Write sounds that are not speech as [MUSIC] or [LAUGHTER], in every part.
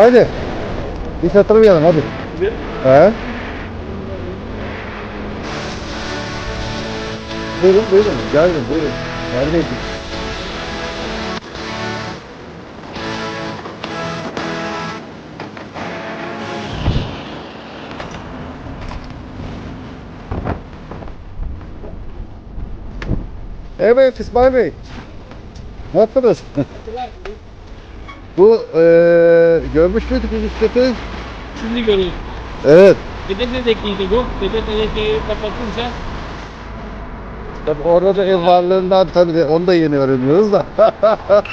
Hadi. Bir satırmayalım hadi. Bir. He? Buyurun buyurun. Geldim buyurun. Neredeydin? Evet İsmail Bey. Nasılsınız? Bu eee görmüş müydük bu bisikleti? Şimdi görüyoruz. Evet. Hedef hedekliydi bu. Hedef hedekliği kapatınca Tabii orada da ev varlığından tabii onu da yeni öğreniyoruz da. [LAUGHS]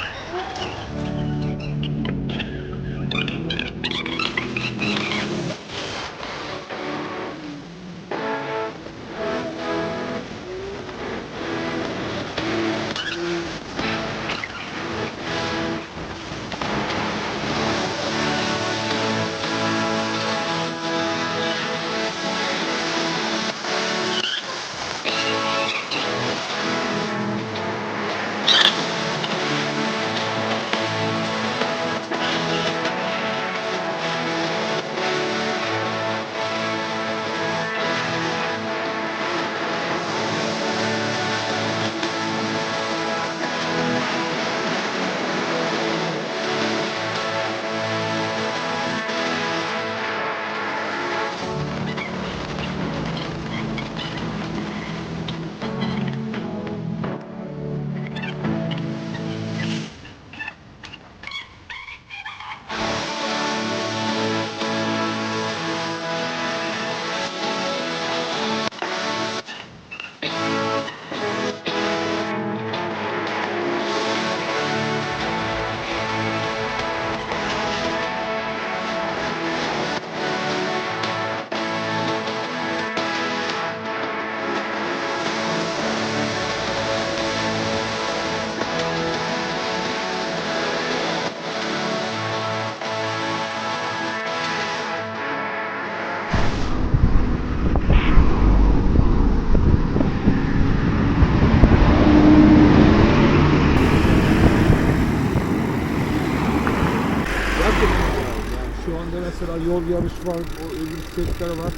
yol yarış var, o bisikletler var.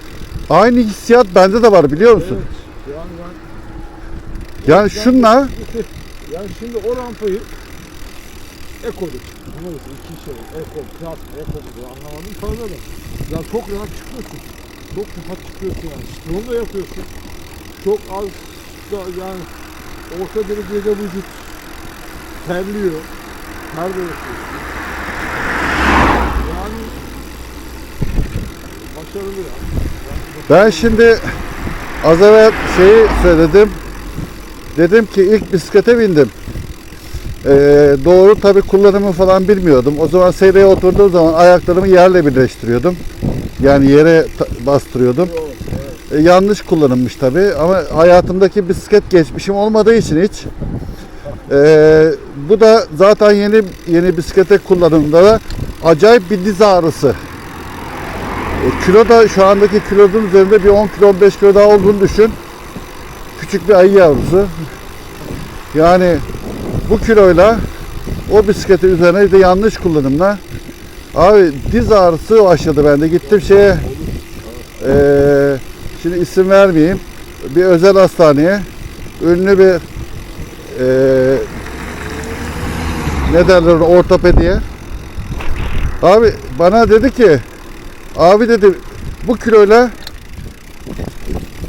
Aynı hissiyat bende de var biliyor musun? Evet. Yani ben Yani şunla [LAUGHS] yani şimdi o rampayı ekodik. Anladın iki şey. Eko, klas, eko mu anlamadım fazla da. Ya çok rahat çıkıyorsun. Çok rahat çıkıyorsun yani. Strong da yapıyorsun. Çok az da yani orta derecede vücut terliyor. Ter de yapıyorsun. Yani başarılı ya. Ben şimdi az evvel şeyi söyledim. Dedim ki ilk bisiklete bindim. Ee, doğru tabi kullanımı falan bilmiyordum. O zaman seyreye oturduğum zaman ayaklarımı yerle birleştiriyordum. Yani yere bastırıyordum. E, yanlış kullanılmış tabi ama hayatımdaki bisiklet geçmişim olmadığı için hiç. E, bu da zaten yeni yeni bisiklete kullanımda da acayip bir diz ağrısı. E, kilo da şu andaki kilonun üzerinde bir 10 kilo 15 kilo daha olduğunu düşün. Küçük bir ayı yavrusu. Yani bu kiloyla o bisikleti üzerine de yanlış kullanımla abi diz ağrısı başladı bende. Gittim şeye eee, şimdi isim vermeyeyim. Bir özel hastaneye ünlü bir eee ne derler ortopediye. Abi bana dedi ki abi dedi bu kiloyla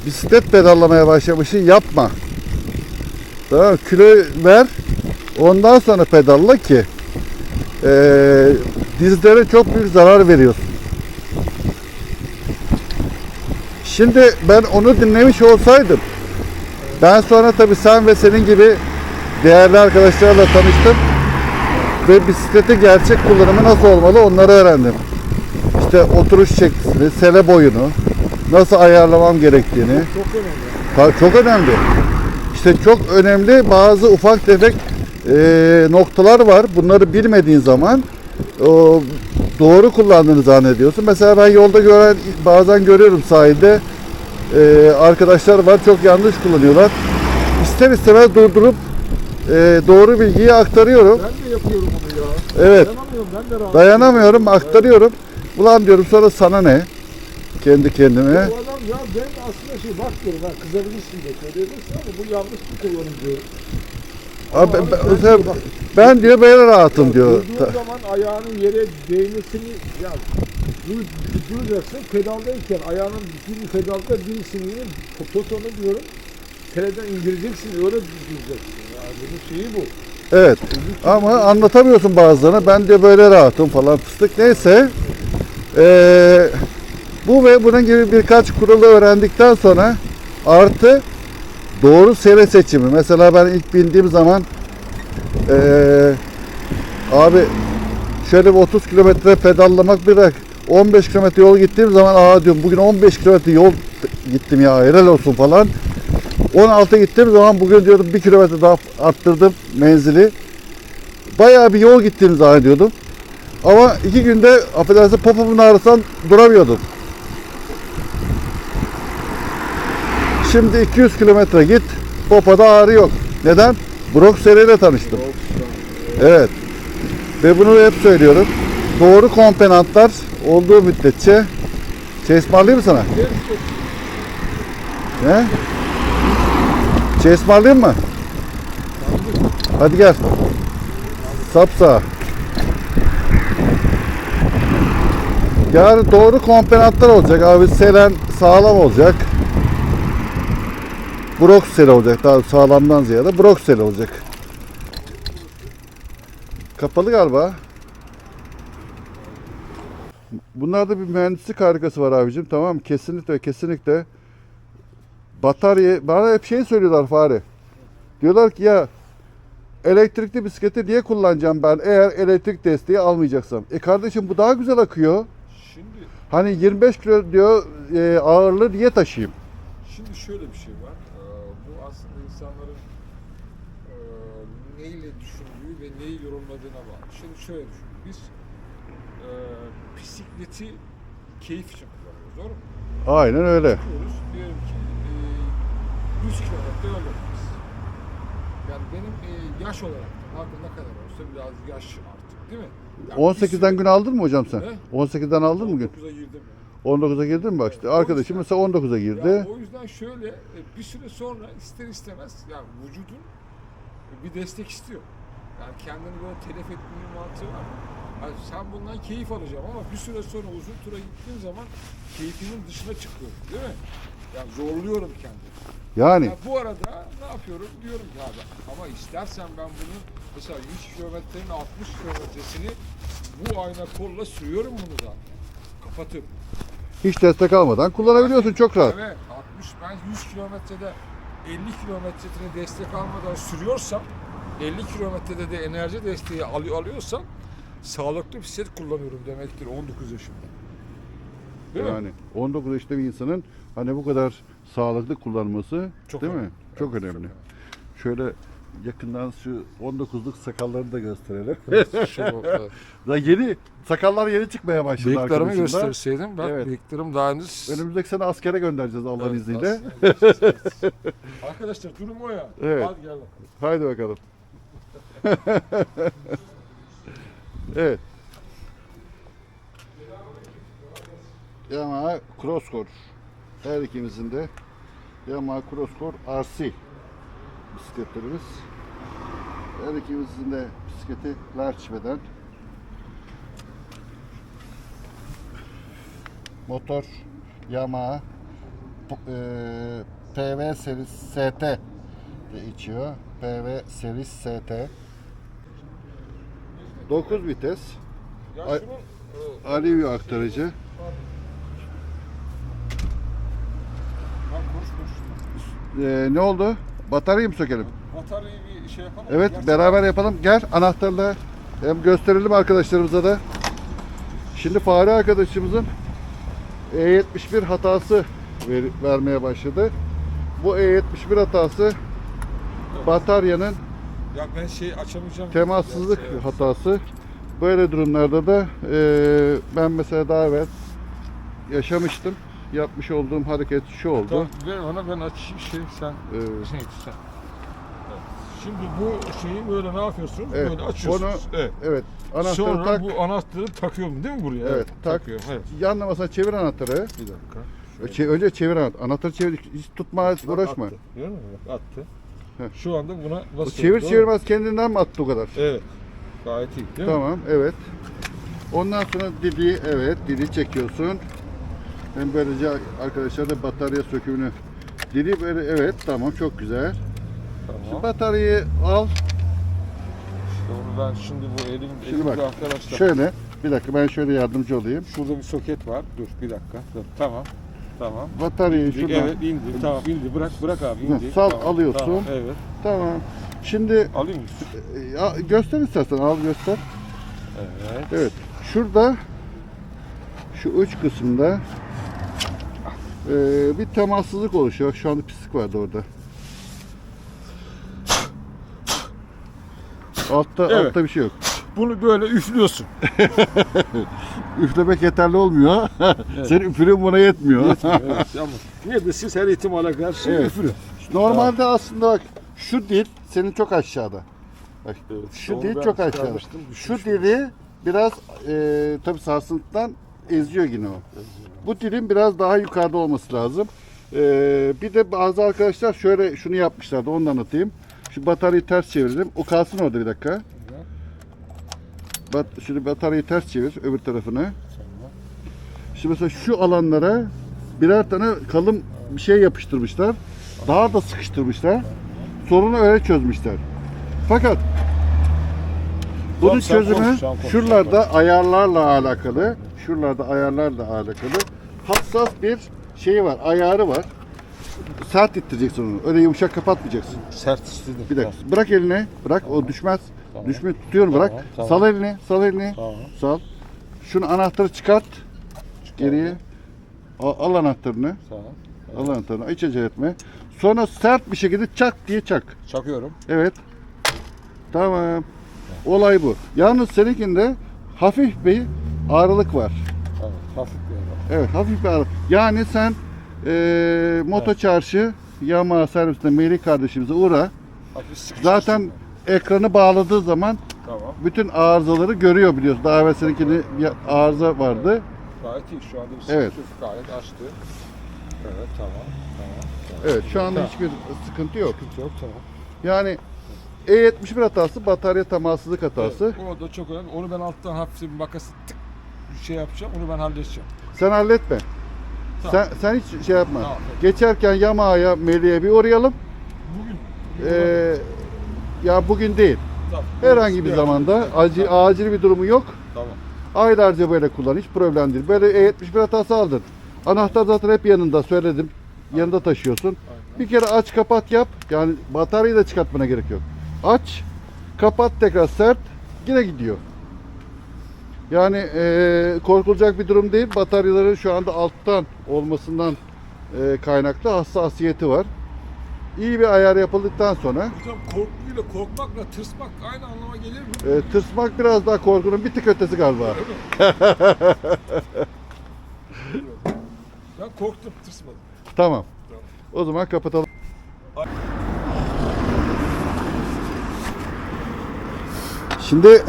bisiklet pedallamaya başlamışsın yapma. Tamam kilo ver ondan sonra pedalla ki eee dizlere çok büyük zarar veriyorsun. Şimdi ben onu dinlemiş olsaydım ben sonra tabii sen ve senin gibi değerli arkadaşlarla tanıştım ve bisikleti gerçek kullanımı nasıl olmalı onları öğrendim. İşte oturuş şeklini, sele boyunu, nasıl ayarlamam gerektiğini. Çok önemli. Çok önemli. İşte çok önemli bazı ufak tefek e, noktalar var. Bunları bilmediğin zaman o, doğru kullandığını zannediyorsun. Mesela ben yolda gören bazen görüyorum sahilde e, arkadaşlar var çok yanlış kullanıyorlar. İster istemez durdurup e, doğru bilgiyi aktarıyorum. Ben de yapıyorum onu ya. Evet. Dayanamıyorum ben de rahat. Dayanamıyorum, aktarıyorum. Ulan diyorum sonra sana ne? Kendi kendime. Bu adam ya ben aslında şey bak diyorum ben kızabilirsin de söyleyebilirsin ama bu yanlış bir kullanım diyorum. Abi, ben, ben- bak, ben diyor böyle rahatım diyor. Durduğun zaman ayağının yere değmesini ya dur, duracaksın pedaldayken ayağının bir pedalda birisini totonu diyorum tereden indireceksin öyle duracaksın. Ya bunun şeyi bu. Evet. Ama anlatamıyorsun bazılarına. Ben de böyle rahatım falan fıstık. Neyse. Ee, bu ve bunun gibi birkaç kuralı öğrendikten sonra artı doğru sere seçimi. Mesela ben ilk bindiğim zaman ee, abi şöyle bir 30 kilometre pedallamak bırak 15 kilometre yol gittiğim zaman aa diyorum bugün 15 kilometre yol gittim ya helal olsun falan 16 gittiğim zaman bugün diyordum bir kilometre daha arttırdım menzili. Bayağı bir yol gittiğimi zannediyordum. Ama iki günde affedersin popomun ağrısan duramıyordum. Şimdi 200 kilometre git, popoda ağrı yok. Neden? Brock seriyle tanıştım. Evet. Ve bunu hep söylüyorum. Doğru komponentler olduğu müddetçe şey mı sana? Ne? Şey ısmarlayayım mı? Hadi gel. Sapsa. Yani doğru komponentler olacak abi. Selen sağlam olacak. Brox sel olacak. Daha sağlamdan ziyade Brox sel olacak. Kapalı galiba. Bunlarda bir mühendislik harikası var abicim. Tamam? Kesinlikle kesinlikle. Batarya bana hep şey söylüyorlar Fare. Diyorlar ki ya elektrikli bisikleti niye kullanacağım ben eğer elektrik desteği almayacaksam? E kardeşim bu daha güzel akıyor. Şimdi Hani 25 kilo diyor e, ağırlığı niye taşıyayım? Şimdi şöyle bir şey var. Ee, bu aslında insanların e, neyle düşündüğü ve neyi yorumladığına bağlı. Şimdi şöyle düşün. Biz e, bisikleti keyif için kullanıyoruz. Doğru mu? Aynen öyle. Çıkıyoruz. Diyelim ki e, 100 kilometre yol yapıyoruz. Yani benim e, yaş olarak da ne kadar olsa biraz yaş artık değil mi? Yani bir 18'den süre- gün aldın mı hocam sen? Ne? 18'den aldın mı gün? 19'a girdim. 19'a girdin mi bak işte. Arkadaşım mesela 19'a girdi. Yani o yüzden şöyle e, bir süre sonra ister istemez yani vücudun bir destek istiyor. Yani kendini böyle telef etme bir mantığı var. Yani sen bundan keyif alacağım ama bir süre sonra uzun tura gittiğim zaman keyfimin dışına çıkıyorum değil mi? Yani zorluyorum kendimi. Yani Ya bu arada ne yapıyorum diyorum ki abi ama istersen ben bunu mesela 100 kilometrenin 60 kilometresini bu ayna kolla sürüyorum bunu zaten. Kapatıp. hiç destek almadan kullanabiliyorsun çok rahat. Evet 60 ben 100 kilometrede 50 kilometresini destek almadan sürüyorsam 50 kilometrede de enerji desteği alıyor, alıyorsam sağlıklı bisiklet kullanıyorum demektir 19 yaşımda. Değil mi? Yani 19 yaşında bir insanın hani bu kadar sağlıklı kullanması Çok değil mi? önemli. Çok Evet, önemli. çok Şöyle yakından şu 19'luk sakallarını da gösterelim. Şu, [LAUGHS] evet. [LAUGHS] Daha yeni sakallar yeni çıkmaya başladı Bıyıklarımı gösterseydim bak Evet. bıyıklarım daha henüz... Önümüzdeki sene askere göndereceğiz Allah'ın Evet, izniyle. [LAUGHS] Arkadaşlar durum o ya. Evet. Hadi gel. Haydi bakalım. evet. Yamaha Crosscore. Her ikimizin de Yamaha Crosscore RC bisikletlerimiz. Her ikimizin de bisikleti large beden. Motor Yamaha eee, PV serisi ST de içiyor. PV serisi ST. 9 vites. E, Alivio aktarıcı. Ee, ne oldu? Bataryayı mı sökelim? Bataryayı bir şey yapalım. Evet Gerçi beraber yapalım. Gel anahtarla hem gösterelim arkadaşlarımıza da. Şimdi Fahri arkadaşımızın E71 hatası ver- vermeye başladı. Bu E71 hatası bataryanın Ya ben şey açamayacağım. temassızlık Gerçi, evet. hatası. Böyle durumlarda da eee, ben mesela daha evvel yaşamıştım. Yapmış olduğum hareket şu oldu. Tamam, ver ona ben açayım şey sen. Eee, Şey sen. Şimdi bu şeyi böyle ne yapıyorsunuz? Evet. Böyle açıyorsunuz. Onu evet. evet. Anahtarı Sonra tak. bu anahtarı takıyorum değil mi buraya? Evet, tak. Takıyorum. Evet. Yanlamasına çevir anahtarı. Bir dakika. Şöyle. Çe- önce çevir anahtarı. Anahtarı çevir. Hiç tutma, Bak, uğraşma. Attı. Görüyor musun? Bak, Attı. Heh. Şu anda buna O basıyorum. çevir doğru mu? çevirmez kendinden mi attı o kadar? Evet. Gayet iyi değil mi? Tamam, evet. Ondan sonra didi, evet, didi çekiyorsun. Hem böylece arkadaşlar da batarya sökümünü Didi böyle, evet, tamam, çok güzel. Tamam. Bataryayı al, İşte onu ben şimdi bu elim, Şimdi elimde bak, arkadaşlar. şöyle, bir dakika ben şöyle yardımcı olayım. Şurada bir soket var. Dur bir dakika. Dur. Tamam. Tamam. Bataryayı şuradan, Evet indi. Tamam indi. Bırak bırak abi indi. Sal, Tamam, alıyorsun. Tamam, evet. tamam. Şimdi Alayım mı? e, ya, göster istersen, al göster. Evet. Evet, şurada, şu uç kısımda e, bir temassızlık oluşuyor. Şu anda pislik vardı orada. Altta, Evet. altta bir şey yok. Bunu böyle üflüyorsun. [LAUGHS] Üflemek yeterli olmuyor. Senin üfürüğün buna yetmiyor. evet. Ama ne de siz her ihtimale karşı Evet. üfürün. Normalde aslında bak şu dil senin çok aşağıda. Bak Evet, şu dil çok aşağıda. Şu dili biraz e, tabi sarsıntıdan eziyor yine o. Bu dilin biraz daha yukarıda olması lazım. E, bir de bazı arkadaşlar şöyle şunu yapmışlardı onu da anlatayım. Şu bataryayı ters çevirdim. O kalsın orada bir dakika. Bat, şimdi bataryayı ters çevir öbür tarafını. Şimdi mesela şu alanlara birer tane kalın bir şey yapıştırmışlar. Daha da sıkıştırmışlar. Sorunu öyle çözmüşler. Fakat bunun çözümü şuralarda ayarlarla alakalı. Şuralarda ayarlarla alakalı. Hassas bir şeyi var, ayarı var. Sert ittireceksin onu. Öyle yumuşak kapatmayacaksın. Sert istedim. Bir dakika. Bırak elini. Bırak o düşmez. Tamam. Düşmüyor. Tutuyorum bırak. Tamam, tamam. Sal elini. Sal elini. Tamam. Sal. Şunu anahtarı çıkart. Geriye. Al, al anahtarını. Tamam. Al anahtarını. Hiç acele etme. Sonra sert bir şekilde çak diye çak. Çakıyorum. Evet. Tamam. Olay bu. Yalnız seninkinde hafif bir ağırlık var. Evet. Hafif bir ara. Evet hafif bir ağırlık. Yani sen eee moto çarşı Yamaha servisinde Melih kardeşimize uğra. Zaten ekranı bağladığı zaman. Tamam. bütün arızaları görüyor biliyorsun. Daha evvel seninkinde bir arıza vardı. Gayet iyi. Şu anda bir sıkıntı Evet. yok. Gayet açtı. Evet tamam. Tamam. tamam. Evet şu anda hiçbir sıkıntı yok. Sıkıntı yok tamam. Yani E71 hatası batarya temassızlık hatası. Evet, o da çok önemli. Onu ben alttan hafif bir makası tık bir şey yapacağım. Onu ben halledeceğim. Sen halletme. Sen, sen hiç şey yapma. Tamam. Geçerken Yamaha'ya, Melih'e bir uğrayalım. Bugün. Ee, ya bugün değil. Tamam. Herhangi bir zamanda acil, acil bir durumu yok. Tamam. Aylarca böyle kullan. Hiç problem değil. Böyle E71 hatası aldın. Anahtar zaten hep yanında söyledim. Yanında taşıyorsun. Bir kere aç kapat yap. Yani bataryayı da çıkartmana gerek yok. Aç, kapat tekrar sert, yine gidiyor. Yani eee, korkulacak bir durum değil. Bataryaların şu anda alttan olmasından eee, kaynaklı hassasiyeti var. İyi bir ayar yapıldıktan sonra Hocam korkuyla korkmakla tırsmak aynı anlama gelir mi? eee, tırsmak biraz daha korkunun bir tık ötesi galiba. Ben korktum tırsmadım. Tamam. O zaman kapatalım. Şimdi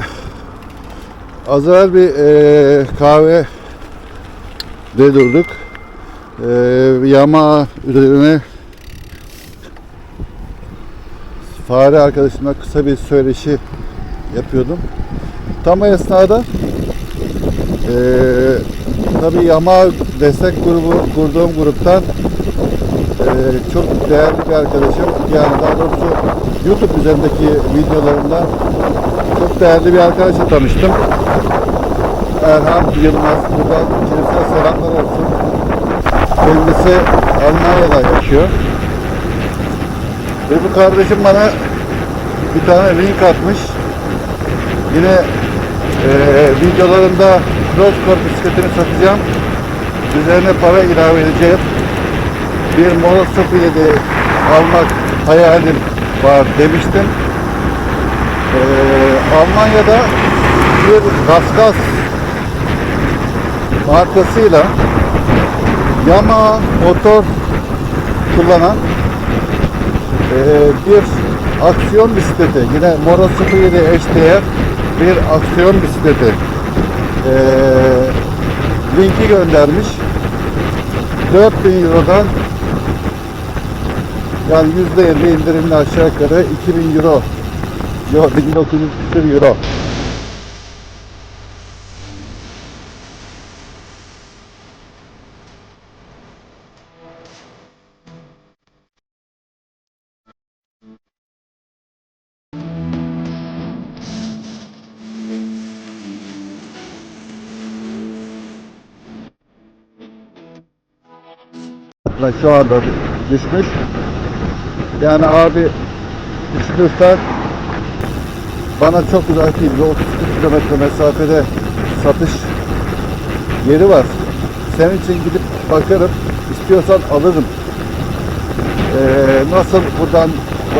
az evvel bir e, kahve de durduk. E, yama üzerine fare arkadaşımla kısa bir söyleşi yapıyordum. Tam o esnada e, tabii yama destek grubu kurduğum gruptan ee, çok değerli bir arkadaşım. Yani daha doğrusu YouTube üzerindeki videolarında çok değerli bir arkadaşla tanıştım. Erhan Yılmaz. Buradan kendisine selamlar olsun. Kendisi Almanya'da yaşıyor. Ve bu kardeşim bana bir tane link atmış. Yine eee videolarında Crosscore bisikletini satacağım. Üzerine para ilave edeceğim bir Mono 07 almak hayalim var demiştim. Ee, Almanya'da bir Gasgas markasıyla Yamaha motor kullanan ee, bir aksiyon bisikleti. Yine Moro 07 eşdeğer bir aksiyon bisikleti. Ee, linki göndermiş. 4000 Euro'dan yani %50 indirimli aşağı yukarı 2000 Euro. Yok 1900 küsur Euro. Şu anda düşmüş. Yani abi düşünürsen bana çok uzak değil. Bir 30 kilometre mesafede satış yeri var. Senin için gidip bakarım. İstiyorsan alırım. Ee, nasıl buradan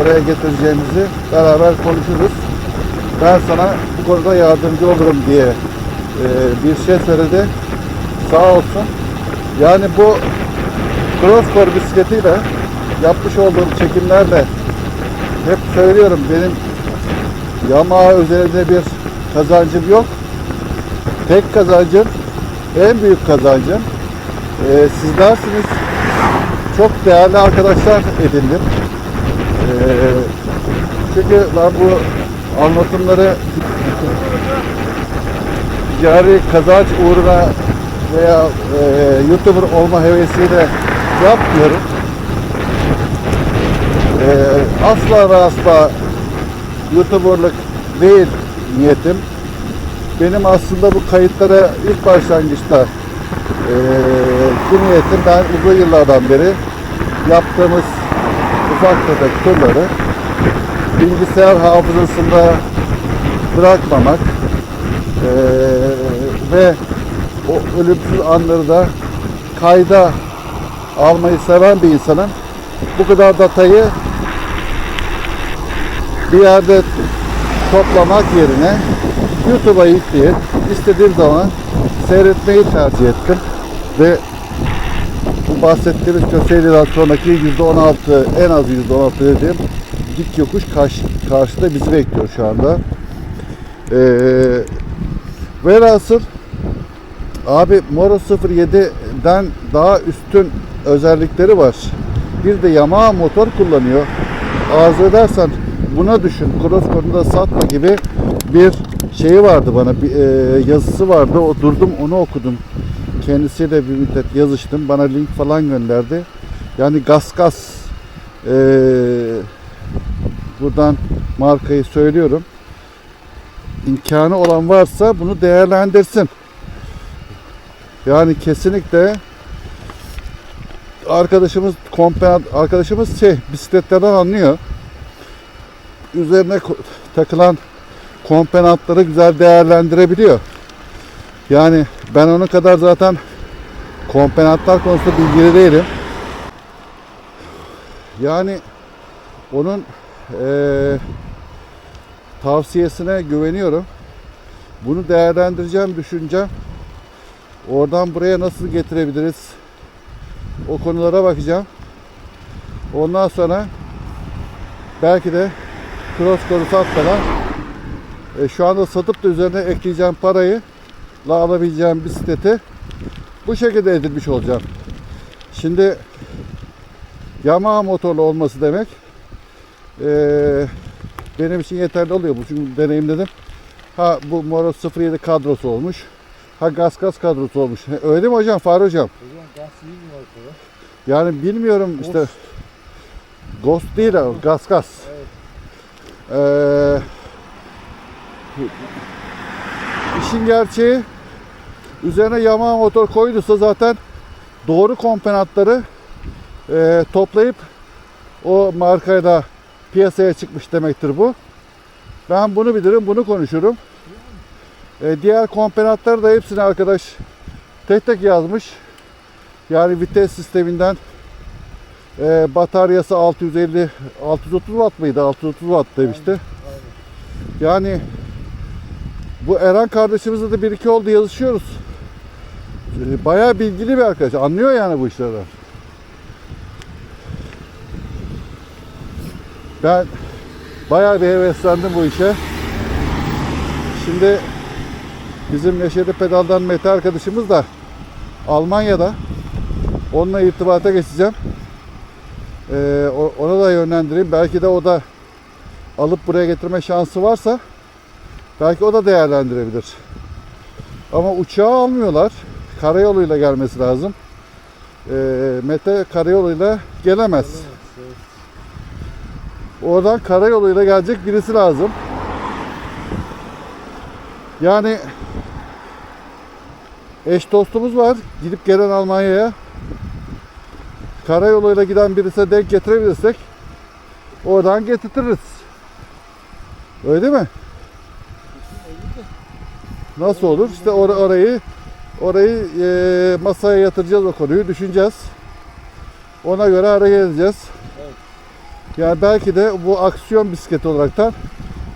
oraya getireceğimizi beraber konuşuruz. Ben sana bu konuda yardımcı olurum diye e, bir şey söyledi. Sağ olsun. Yani bu Crossbar bisikletiyle yapmış olduğum çekimlerle hep söylüyorum benim Yamaha üzerinde bir kazancım yok. Tek kazancım, en büyük kazancım e, sizlersiniz. Çok değerli arkadaşlar edindim. E, çünkü ben bu anlatımları ticari kazanç uğruna veya e, YouTuber olma hevesiyle yapmıyorum. E, asla ve asla YouTuber'lık değil niyetim. Benim aslında bu kayıtlara ilk başlangıçta e, niyetim ben uzun yıllardan beri yaptığımız ufak tefek turları bilgisayar hafızasında bırakmamak e, ve o ölümsüz anları da kayda almayı seven bir insanın bu kadar datayı bir yerde toplamak yerine YouTube'a yükleyip istediğim zaman seyretmeyi tercih ettim ve bu bahsettiğimiz köseyliden sonraki %16 en az %16 dediğim dik yokuş karşı, karşıda bizi bekliyor şu anda. Ee, velhasıl Abi Moro 07'den daha üstün özellikleri var. Bir de Yamaha motor kullanıyor. Arzu edersen buna düşün. Konuda satma gibi bir şeyi vardı bana. Bir e, yazısı vardı. O durdum onu okudum. Kendisiyle bir müddet yazıştım. Bana link falan gönderdi. Yani gas gas e, buradan markayı söylüyorum. İmkanı olan varsa bunu değerlendirsin. Yani kesinlikle arkadaşımız kompen arkadaşımız şey bisikletlerden anlıyor. Üzerine takılan kompenatları güzel değerlendirebiliyor. Yani ben onun kadar zaten kompenatlar konusunda bilgili değilim. Yani onun eee, tavsiyesine güveniyorum. Bunu değerlendireceğim, düşüneceğim. Oradan buraya nasıl getirebiliriz? O konulara bakacağım. Ondan sonra belki de cross koru satmadan e, şu anda satıp da üzerine ekleyeceğim parayı la alabileceğim bisikleti bu şekilde edilmiş olacağım. Şimdi Yamaha motorlu olması demek e, benim için yeterli oluyor. Bu çünkü deneyimledim. Ha bu Moro 07 kadrosu olmuş. Ha gaz gaz kadrosu olmuş. Öyle değil mi hocam? Fahri hocam. Hocam gaz iyi mi ortada? Yani bilmiyorum işte. Ghost değil ama gaz gaz. Evet. Ee, işin gerçeği üzerine Yamaha motor koyduysa zaten doğru komponentleri e, toplayıp o markayla piyasaya çıkmış demektir bu. Ben bunu bilirim, bunu konuşurum. E, diğer komponentleri de hepsini arkadaş tek tek yazmış. Yani vites sisteminden e, bataryası 650 630 watt mıydı? 630 watt demişti. Yani bu Eren kardeşimizle de bir iki oldu yazışıyoruz. E, Bayağı bilgili bir arkadaş. Anlıyor yani bu işlerden. Ben Bayağı bir heveslendim bu işe. Şimdi bizim Neşeli Pedal'dan Mete arkadaşımız da Almanya'da. Onunla irtibata geçeceğim. O- ona da yönlendireyim. Belki de o da alıp buraya getirme şansı varsa belki o da değerlendirebilir. Ama uçağı almıyorlar. Karayoluyla gelmesi lazım. Ee, Mete karayoluyla gelemez. Oradan karayoluyla gelecek birisi lazım. Yani eş dostumuz var. Gidip gelen Almanya'ya. Karayoluyla giden birisine denk getirebilirsek oradan getirtiriz. Öyle değil mi? Nasıl olur? İşte or- orayı orayı eee, masaya yatıracağız o konuyu, düşüneceğiz. Ona göre hareket edeceğiz. Yani belki de bu aksiyon bisikleti olaraktan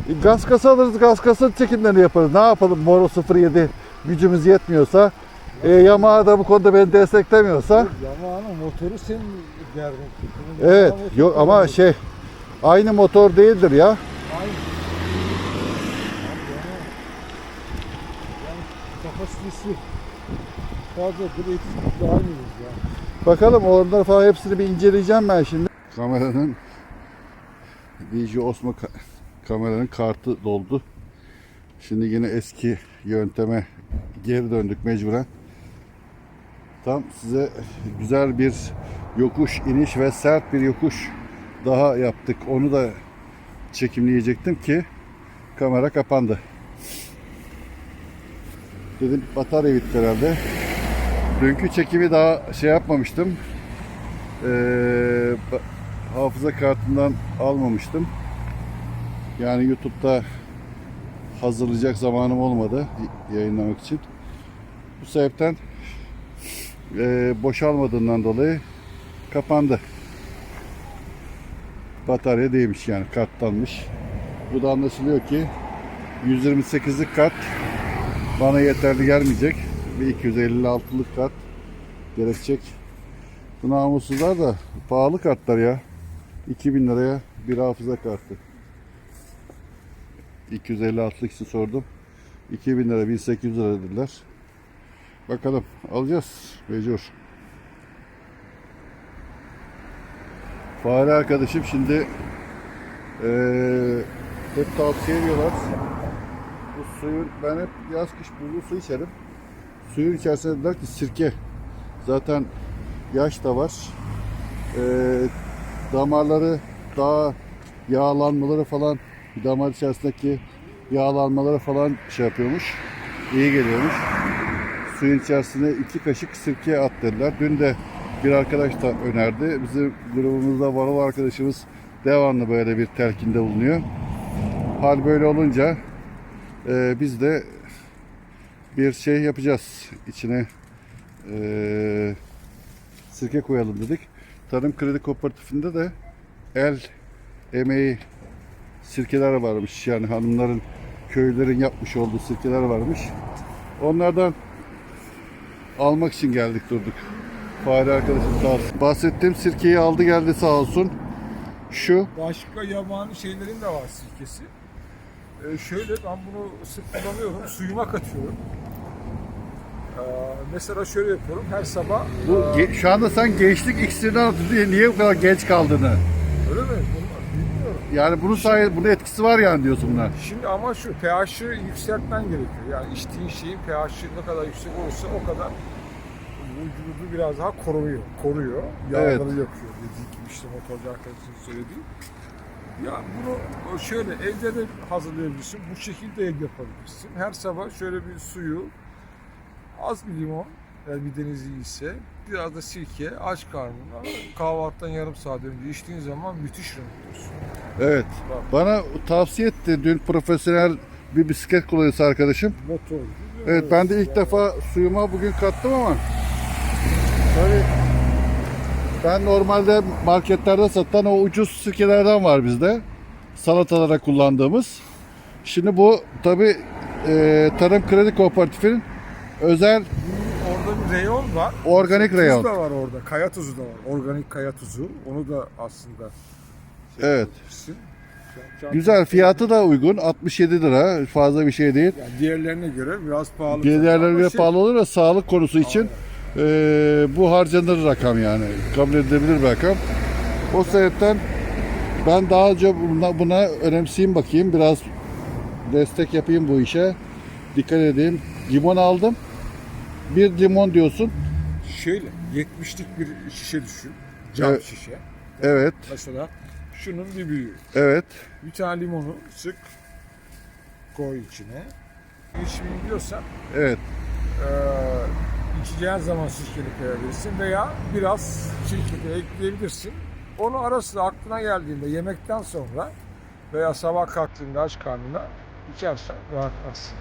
e, gaz kası alırız, gaz kası çekimlerini yaparız. Ne yapalım Moro 07 gücümüz yetmiyorsa, e, Yamaha da bu konuda beni desteklemiyorsa. Yamaha'nın motoru senin derdin. Evet, Yamaha motoru yok ama kullanıyor. şey aynı motor değildir ya. Aynı. Abi Yamaha. Yani kapasitesi fazladır, eksiklik daha iyiyiz ya. Bakalım onları falan hepsini bir inceleyeceğim ben şimdi. Kameranın DJ Osmo ka- kameranın kartı doldu. Şimdi yine eski yönteme geri döndük mecburen. Tam size güzel bir yokuş iniş ve sert bir yokuş daha yaptık. Onu da çekimleyecektim ki kamera kapandı. Dedim batarya bitti herhalde. Dünkü çekimi daha şey yapmamıştım. Ee, hafıza kartından almamıştım. Yani YouTube'da hazırlayacak zamanım olmadı yayınlamak için. Bu sebepten e, boşalmadığından dolayı kapandı. Batarya değmiş yani karttanmış. Bu da anlaşılıyor ki 128'lik kart bana yeterli gelmeyecek. Bir 256'lık kart gerekecek. Bu namussuzlar da pahalı kartlar ya. 2000 liraya bir hafıza kartı. 256'lık için sordum. 2000 lira 1800 lira dediler. Bakalım alacağız mecbur. Fare arkadaşım şimdi eee hep tavsiye ediyorlar. Bu suyun ben hep yaz kış buzlu su içerim. Suyun içerisinde dediler ki sirke. Zaten yaş da var. Ee, damarları daha yağlanmaları falan damar içerisindeki yağlanmaları falan şey yapıyormuş. İyi geliyormuş. Suyun içerisine iki kaşık sirke at dediler. Dün de bir arkadaş da önerdi. Bizim grubumuzda Varol arkadaşımız devamlı böyle bir telkinde bulunuyor. Hal böyle olunca ee, biz de bir şey yapacağız. İçine ee, sirke koyalım dedik. Tarım Kredi Kooperatifinde de el emeği sirkeler varmış. Yani hanımların, köylerin yapmış olduğu sirkeler varmış. Onlardan almak için geldik durduk. Fahri arkadaşım sağ olsun. Bahsettiğim sirkeyi aldı geldi sağ olsun. Şu Başka yabani şeylerin de var sirkesi. Ee, şöyle ben bunu sık kullanıyorum. Suyuma katıyorum. Ee, mesela şöyle yapıyorum. Her sabah bu ge- şu anda sen gençlik iksirini anlatıyorsun diye niye bu kadar geç kaldığını. öyle mi? Bunu. Yani bunun sayesinde bunun etkisi var yani diyorsun buna. Şimdi ama şu pH'ı yükseltmen gerekiyor. Yani içtiğin şeyin pH'ı ne kadar yüksek olursa o kadar vücudu biraz daha koruyor. Koruyor. Yağları Evet. yakıyor. Dediği gibi işte motorcu arkadaşın söylediği. Ya bunu şöyle evde de hazırlayabilirsin. Bu şekilde yapabilirsin. Her sabah şöyle bir suyu az bir limon eğer bir denizi ise biraz da sirke aç karnına kahvaltıdan yarım saat önce içtiğin zaman müthiş rahatlıyorsun. Evet. Bana tavsiye etti dün profesyonel bir bisiklet kullanıcısı arkadaşım. Motor. Evet ben de ilk defa suyuma bugün kattım ama tabii ben normalde marketlerde satılan o ucuz sirkelerden var bizde. Salatalara kullandığımız. Şimdi bu tabi Tarım Kredi Kooperatifi'nin özel reyon var. organik Tuz reyon. da var orada. Kaya tuzu da var. Organik kaya tuzu. Onu da aslında şey Evet. yapabilirsin. Çanta- Güzel fiyatı da uygun 67 lira fazla bir şey değil. Yani diğerlerine göre biraz pahalı. Diğerlerine Ama göre şey, pahalı olur da sağlık konusu için eee, bu harcanır rakam yani. Kabul edilebilir bir rakam. O sebepten ben daha önce buna, buna önemseyeyim bakayım. Biraz destek yapayım bu işe. Dikkat edeyim. Limon aldım. Bir limon diyorsun. Şöyle 70'lik bir şişe düşün. Cam Evet. şişe. Evet. Mesela şunun bir büyüğü. Evet. Bir tane limonu sık koy içine. İçmeyi biliyorsan Evet. eee içeceğin zaman sirkeli koyabilirsin veya biraz sirke de ekleyebilirsin. Onu ara sıra aklına geldiğinde yemekten sonra veya sabah kalktığında aç karnına içersen rahatlarsın.